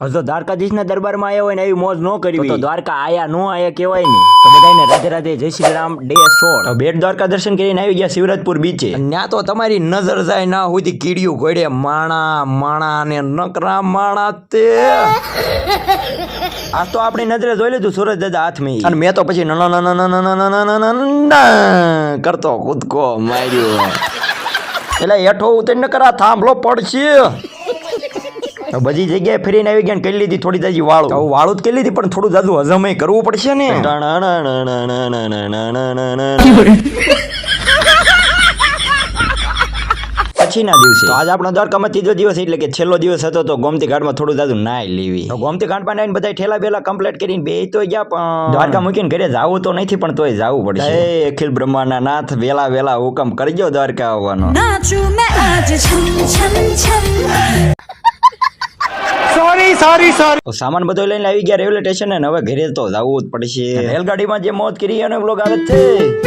હજો દ્વારકાધીશના દરબારમાં આવ્યા હોય ને એવી મોજ ન કરવી દ્વારકા આયા ન આયા કહેવાય ને તો બધાને રાધે રાધે જય શ્રી રામ ડે સોળ બેટ દ્વારકા દર્શન કરીને આવી ગયા શિવરાજપુર બીચે ત્યાં તો તમારી નજર જાય ના સુધી કીડિયું ઘોડે માણા માણા ને નકરા માણા તે આ તો આપણી નજરે જોઈ લીધું સુરજ દાદા હાથમાં અને મેં તો પછી નના નના નાના નાના નાના કરતો કૂદકો માર્યો એટલે હેઠો ઉતરીને કરા થાંભલો પડશે તો બધી જગ્યાએ ફરીને આવી ગયા કરી લીધી થોડી તાજી વાળું. તો વાળું જ કરી લીધી પણ થોડું જાજુ હજમે કરવું પડશે ને. પછીના દિવસે. આજ આપણો દ્વારકામાં ત્રીજો દિવસ એટલે કે છેલ્લો દિવસ હતો તો ગોમતી ઘાટમાં થોડું દાદુ નાઈ લેવી. ગોમતી ઘાટમાં નાઈને બધા ઠેલા બેલા કમ્પ્લીટ કરીને બે તો ગયા પણ દ્વારકા મૂકીને ઘરે જાવું તો નથી પણ તોય જાવું પડશે. એ અખિલ બ્રહ્માના નાથ વેલા વેલા હુકમ કરજો દ્વારકા આવવાનો. સામાન બધો લઈને આવી ગયા રેલવે સ્ટેશન ને હવે ઘરે તો જવું જ પડશે. રેલગાડીમાં જે મોત કરી અને બ્લોગ આવે છે.